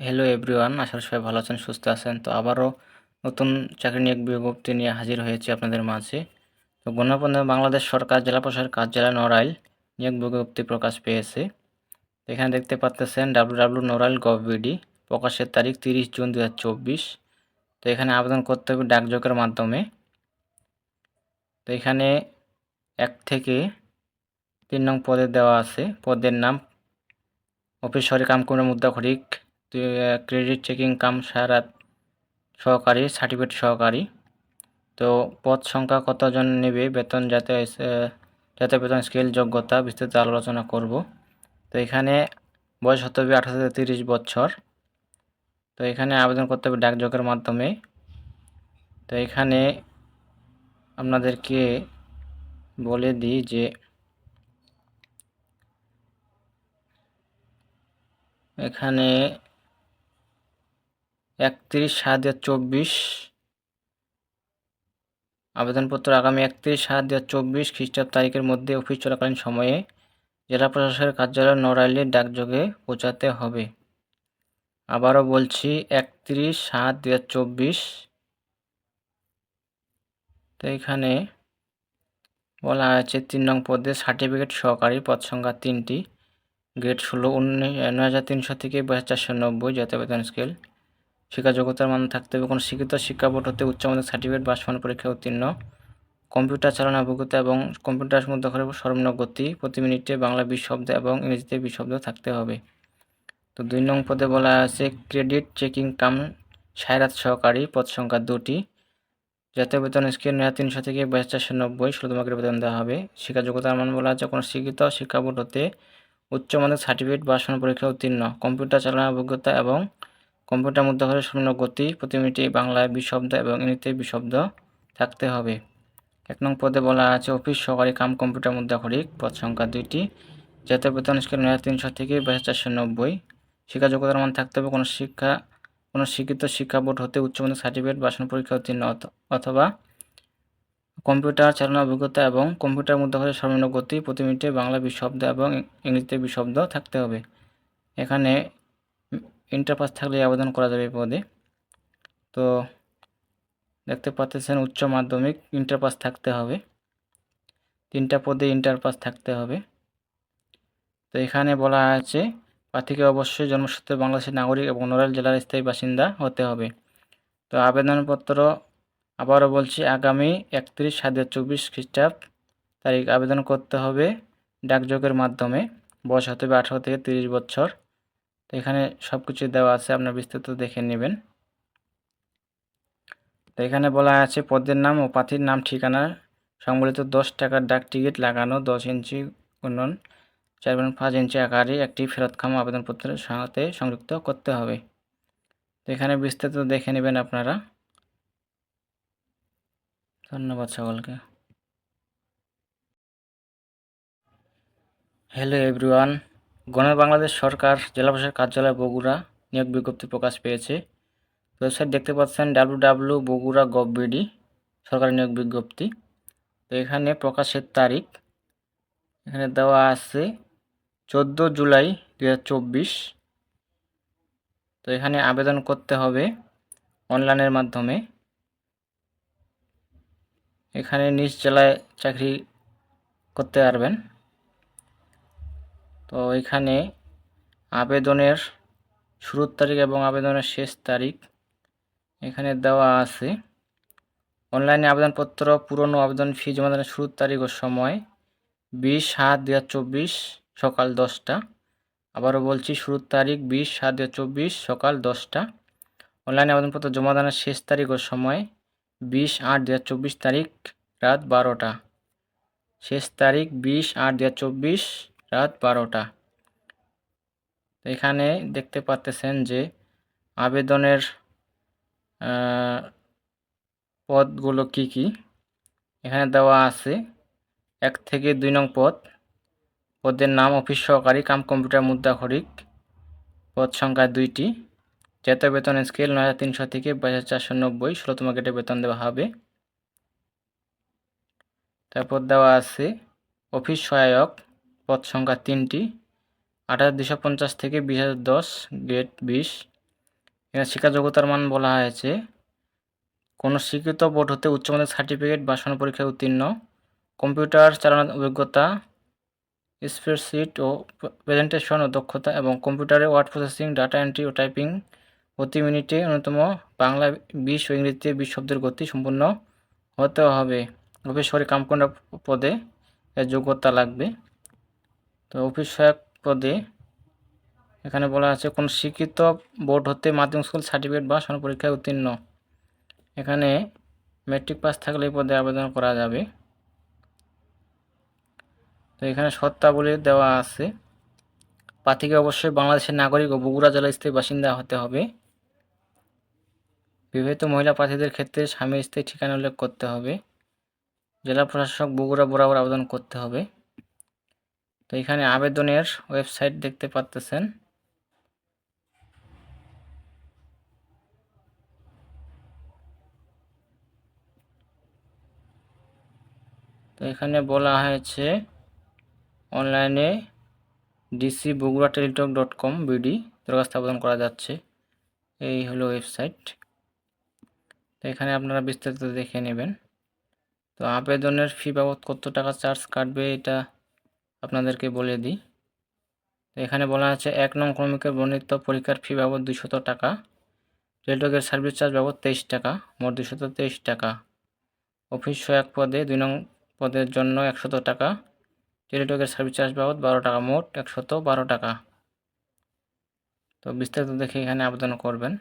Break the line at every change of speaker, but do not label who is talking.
Hello everyone আশা সবাই ভালো আছেন, সুস্থ আছেন। তো আবারও নতুন চাকরি নিয়োগ বিজ্ঞপ্তি নিয়ে হাজির হয়েছে আপনাদের মাঝে। তো গণপন্য বাংলাদেশ সরকার, জেলা প্রশাসক কার্যালয় নড়াইল নিয়োগ বিজ্ঞপ্তি প্রকাশ পেয়েছে। এখানে দেখতে পাচ্তেছেন W W Narail gov bd প্রকাশের তারিখ তিরিশ জুন দু হাজার চব্বিশ। তো এখানে আবেদন করতে হবে ডাকযোগের মাধ্যমে। তো এখানে এক থেকে তিন নং পদে দেওয়া আছে। পদের নাম, অফিস সরকারি কামকুমের মুদ্রা খরিক ক্রেডিট চেকিং কাম সারাত সহকারী সার্টিফিকেট সহকারী। তো, পদ সংখ্যা কতজন নেবে, বেতন যাতে যাতে বেতন স্কেল যোগ্যতা বিস্তৃত আলোচনা করব। তো, এখানে বয়স হতে হবে আঠারো থেকে তিরিশ বছর। তো, এখানে আবেদন করতে হবে ডাকযোগের মাধ্যমে। তো, এখানে আপনাদেরকে বলে দিই যে, এখানে একত্রিশ সাত দু চব্বিশ। আবেদনপত্র আগামী একত্রিশ সাত দু চব্বিশ খ্রিস্টাব্দ তারিখের মধ্যে অফিস চলাকালীন সময়ে জেলা প্রশাসকের কার্যালয় নড়াইলে ডাকযোগে পৌঁছাতে হবে। আবারও বলছি, একত্রিশ সাত দু হাজার চব্বিশ। তো এখানে বলা আছে তিন নং পদে সার্টিফিকেট সহকারী পদ সংখ্যা তিনটি। গ্রেড ষোলো উনিশ নয় হাজার তিনশো থেকে বাইশ চারশো নব্বই জাতীয় বেতন স্কেল শিক্ষা যোগ্যতার মান থাকতে হবে। কোনো শিক্ষিত শিক্ষা বোর্ড হতে উচ্চ মাধ্যমিক সার্টিফিকেট বা সমান পরীক্ষায় উত্তীর্ণ। কম্পিউটার চালানোর অভিজ্ঞতা এবং কম্পিউটার মধ্যে সর্বনিম্ন গতি প্রতি মিনিটে বাংলা বিশ শব্দ এবং ইংরেজিতে বিশ শব্দ থাকতে হবে। তো দুই নং পদে বলা আছে, ক্রেডিট চেকিং কাম সায়রাত সহকারী পদ সংখ্যা দুটি। জাতীয় বেতন স্কেল নয় তিনশো থেকে বাইশ চারশো নব্বই ষোলোতমাকে বেতন দেওয়া হবে। শিক্ষা যোগ্যতার মান বলা আছে, কোনো শিক্ষিত শিক্ষা বোর্ড হতে উচ্চ মাধ্যমিক সার্টিফিকেট বা সমান পরীক্ষা উত্তীর্ণ। কম্পিউটার চালানোর অভিজ্ঞতা এবং কম্পিউটার হলে শূন্য গতি প্রতি মিনিটে বাংলায় বিশব্দ এবং ইংরেজিতে বিশব্দ থাকতে হবে। এক নং পদে বলা আছে, অফিস সহকারী কাম কম্পিউটার মুদ্রা খরিক পদ সংখ্যা দুইটি। জাতীয় বেতন স্কেল নয় তিনশো থেকে বাইশ চারশো নব্বই। শিক্ষা যোগ্যতার মান থাকতে হবে। কোনো শিক্ষা, কোনো শিক্ষিত শিক্ষা বোর্ড হতে উচ্চ মাধ্যমিক সার্টিফিকেট, বাসন পরীক্ষা উত্তীর্ণ অথবা কম্পিউটার চালানোর অভিজ্ঞতা এবং কম্পিউটার হলে সর্বনিম্ন গতি প্রতি মিনিটে বাংলা বিশব্দ এবং ইংরেজিতে বিশব্দ থাকতে হবে। এখানে ইন্টার পাস থাকলে আবেদন করা যাবে পদে। তো দেখতে পাচ্ছেন উচ্চ মাধ্যমিক ইন্টার পাস থাকতে হবে। তিনটা পদে ইন্টার পাস থাকতে হবে। তো এখানে বলা আছে, প্রার্থীকে অবশ্যই জন্মসূত্রে বাংলাদেশের নাগরিক এবং নড়াইল জেলার স্থায়ী বাসিন্দা হতে হবে। তো আবেদনপত্র আবারও বলছি, আগামী একত্রিশ সাত চব্বিশ খ্রিস্টাব্দ তারিখ আবেদন করতে হবে ডাকযোগের মাধ্যমে। বয়স হতে হবে আঠারো থেকে তিরিশ বছর। তো এখানে সব কিছু দেওয়া আছে, আপনার বিস্তারিত দেখে নেবেন। তো এখানে বলা আছে, পদের নাম ও পাথির নাম, ঠিকানা, সংবলিত দশ টাকার ডাক টিকিট লাগানো, দশ ইঞ্চি উন্নয়ন, চার পয়েন্ট পাঁচ ইঞ্চি আকারে একটি ফেরতক্ষম আবেদনপত্রের সাথে সংযুক্ত করতে হবে। তো এখানে বিস্তারিত দেখে নেবেন আপনারা। ধন্যবাদ সকলকে। হ্যালো এভরিওয়ান গণ বাংলাদেশ সরকার, জেলা প্রশাসক কার্যালয় বগুড়া নিয়োগ বিজ্ঞপ্তি প্রকাশ পেয়েছে। ওয়েবসাইট দেখতে পাচ্ছেন W W Bogura gov BD সরকারি নিয়োগ বিজ্ঞপ্তি। তো এখানে প্রকাশের তারিখ, এখানে দেওয়া আছে চোদ্দ জুলাই দু হাজার চব্বিশ। তো এখানে আবেদন করতে হবে অনলাইনের মাধ্যমে। এখানে নিজ জেলায় চাকরি করতে পারবেন। তো এখানে আবেদনের শুরুর তারিখ এবং আবেদনের শেষ তারিখ এখানে দেওয়া আছে। অনলাইনে আবেদনপত্র, পুরনো আবেদন ফি জমাদানের শুরুর তারিখ ও সময় বিশ সাত দু চব্বিশ সকাল দশটা। আবারও বলছি, শুরুর তারিখ বিশ সাত দু চব্বিশ সকাল দশটা। অনলাইনে আবেদনপত্র জমাদানের শেষ তারিখ ও সময় বিশ আট দু চব্বিশ তারিখ রাত বারোটা। শেষ তারিখ বিশ আট দু চব্বিশ রাত বারোটা। এখানে দেখতে পাচ্তেছেন যে আবেদনের পদগুলো কি কি? এখানে দেওয়া আছে এক থেকে দুই নং পদ। পদের নাম, অফিস সহকারী, কাম কম্পিউটার, মুদ্রা খরিক পদ সংখ্যা দুইটি। জাতীয় বেতন স্কেল নয় হাজার তিনশো থেকে বাইশ হাজার চারশো নব্বই। ষোলোতম গেটে বেতন দেওয়া হবে। তারপর দেওয়া আছে অফিস সহায়ক পদ সংখ্যা তিনটি। আট হাজার দুশো পঞ্চাশ থেকে বিশ হাজার দশ গেট বিশ। এখানে শিক্ষা যোগ্যতার মান বলা হয়েছে। কোনো স্বীকৃত বোর্ড হতে উচ্চ সার্টিফিকেট বা সনদ পরীক্ষায় উত্তীর্ণ। কম্পিউটার চালানোর অভিজ্ঞতা স্প্রেডশিট ও প্রেজেন্টেশন ও দক্ষতা এবং কম্পিউটারে ওয়ার্ড প্রসেসিং ডাটা এন্ট্রি ও টাইপিং প্রতি মিনিটে ন্যূনতম বাংলা, বিশ ও ইংরেজিতে বিশ শব্দের গতি সম্পূর্ণ হতে হবে। অফিস সহকারী কামকন্ডা পদে এর যোগ্যতা লাগবে। অফিস সহায়ক পদে এখানে বলা আছে, কোন স্বীকৃত বোর্ড হতে মাধ্যমিক স্কুল সার্টিফিকেট বা সনদ পরীক্ষায় উত্তীর্ণ। এখানে মেট্রিক পাস থাকলে এই পদে আবেদন করা যাবে। তো এখানে শর্তাবলী দেওয়া আছে প্রার্থীকে অবশ্যই বাংলাদেশের নাগরিক ও বগুড়া জেলার স্থায়ী বাসিন্দা হতে হবে। বিবাহিত মহিলা প্রার্থীদের ক্ষেত্রে স্বামী স্ত্রী ঠিকানা উল্লেখ করতে হবে। জেলা প্রশাসক বগুড়া বরাবর আবেদন করতে হবে। তো এখানে আবেদনের ওয়েবসাইট দেখতে পাচ্তেছেন তো এখানে বলা হয়েছে, অনলাইনে DC Bogura Teletalk dot com BD দরখাস্ত আবেদন করা যাচ্ছে। এই হলো ওয়েবসাইট। তো এখানে আপনারা বিস্তারিত দেখে নেবেন। তো আবেদনের ফি বাবদ কত টাকা চার্জ কাটবে এটা আপনাদেরকে বলে দিই। তো এখানে বলা আছে, এক নং ক্রমিকের বর্ণিত পরীক্ষার ফি বাবদ দুশত টাকা, টেলিটকের সার্ভিস চার্জ বাবদ তেইশ টাকা, মোট দুশত তেইশ টাকা। অফিস এক পদে দুই নং পদের জন্য একশত টাকা, টেলিটকের সার্ভিস চার্জ বাবদ বারো টাকা, মোট একশত বারো টাকা। তো বিস্তারিত দেখে এখানে আবেদন করবেন।